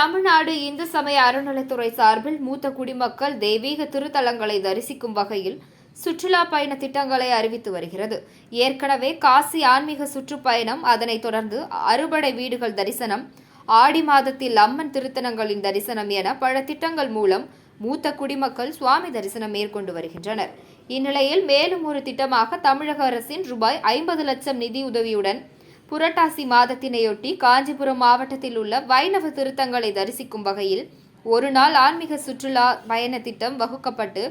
தமிழ்நாடு இந்து சமய அறநிலைத்துறை சார்பில் மூத்த குடிமக்கள் தெய்வீக திருத்தலங்களை தரிசிக்கும் வகையில் சுற்றுலா பயண திட்டங்களை அறிவித்து வருகிறது. ஏற்கனவே காசி ஆன்மீக சுற்றுப்பயணம் அதனைத் தொடர்ந்து அறுபடை வீடுகள் தரிசனம் ஆடி மாதத்தில் அம்மன் திருத்தலங்களின் தரிசனம் என பல திட்டங்கள் மூலம் மூத்த குடிமக்கள் சுவாமி தரிசனம் மேற்கொண்டு வருகின்றனர். இந்நிலையில் மேலும் ஒரு திட்டமாக தமிழக அரசின் ரூபாய் ஐம்பது லட்சம் நிதியுதவியுடன் புரட்டாசி மாதத்தினையொட்டி காஞ்சிபுரம் மாவட்டத்தில் உள்ள வைணவ திருத்தங்களை தரிசிக்கும் வகையில் ஒரு நாள் ஆன்மீக சுற்றுலா பயண திட்டம் வகுக்கப்பட்டு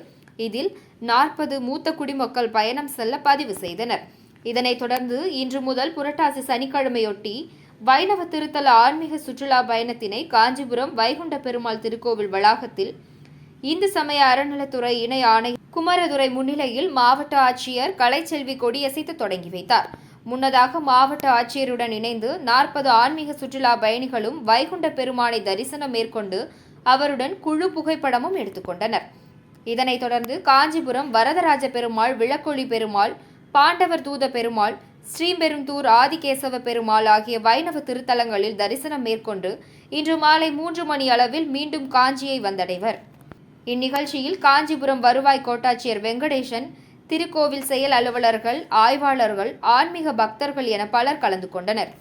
இதில் நாற்பது மூத்த குடிமக்கள் பயணம் செல்ல பதிவு செய்தனர். இதனைத் தொடர்ந்து இன்று முதல் புரட்டாசி சனிக்கிழமையொட்டி வைணவ திருத்தல ஆன்மீக சுற்றுலா பயணத்தினை காஞ்சிபுரம் வைகுண்ட பெருமாள் திருக்கோவில் வளாகத்தில் இந்து சமய அறநிலத்துறை இணை ஆணை குமரதுரை முன்னிலையில் மாவட்ட ஆட்சியர் கலைச்செல்வி கொடியசைத்து தொடங்கி வைத்தார். முன்னதாக மாவட்ட ஆட்சியருடன் இணைந்து நாற்பது ஆன்மீக சுற்றுலா பயணிகளும் வைகுண்ட பெருமானை தரிசனம் மேற்கொண்டு அவருடன் குழு புகைப்படமும் எடுத்துக்கொண்டனர் இதனைத் தொடர்ந்து காஞ்சிபுரம் வரதராஜ பெருமாள் விளக்கொளி பெருமாள் பாண்டவர் தூத பெருமாள் ஸ்ரீபெருந்தூர் ஆதிகேசவ பெருமாள் ஆகிய வைணவ திருத்தலங்களில் தரிசனம் மேற்கொண்டு இன்று மாலை மூன்று மணி அளவில் மீண்டும் காஞ்சியை வந்தடைவர். இந்நிகழ்ச்சியில் காஞ்சிபுரம் வருவாய் கோட்டாட்சியர் வெங்கடேசன் திருக்கோவில் செயல் அலுவலர்கள் ஆய்வாளர்கள் ஆன்மீக பக்தர்கள் என பலர் கலந்து கொண்டனர்.